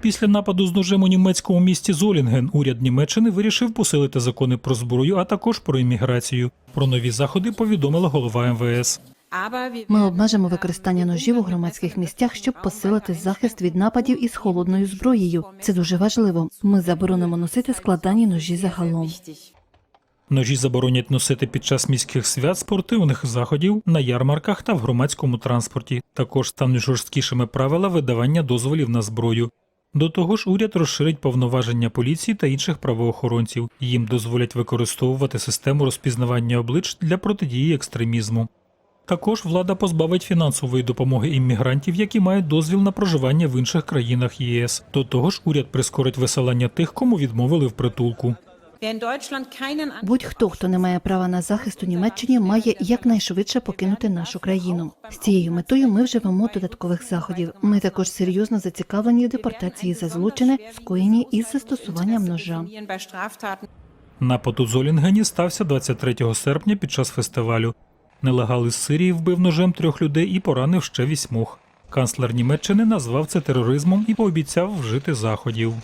Після нападу з ножем у німецькому місті Золінген уряд Німеччини вирішив посилити закони про зброю, а також про імміграцію. Про нові заходи повідомила голова МВС. Ми обмежимо використання ножів у громадських місцях, щоб посилити захист від нападів із холодною зброєю. Це дуже важливо. Ми заборонимо носити складані ножі загалом. Ножі заборонять носити під час міських свят, спортивних заходів, на ярмарках та в громадському транспорті. Також стануть жорсткішими правила видавання дозволів на зброю. До того ж, уряд розширить повноваження поліції та інших правоохоронців. Їм дозволять використовувати систему розпізнавання облич для протидії екстремізму. Також влада позбавить фінансової допомоги іммігрантів, які мають дозвіл на проживання в інших країнах ЄС. До того ж, уряд прискорить виселення тих, кому відмовили в притулку. Будь-хто, хто не має права на захист у Німеччині, має якнайшвидше покинути нашу країну. З цією метою ми вживемо додаткових заходів. Ми також серйозно зацікавлені в депортації за злочини, скоєні із застосуванням ножа. Напад у Золінгені стався 23 серпня під час фестивалю. Нелегал із Сирії вбив ножем трьох людей і поранив ще вісьмох. Канцлер Німеччини назвав це тероризмом і пообіцяв вжити заходів.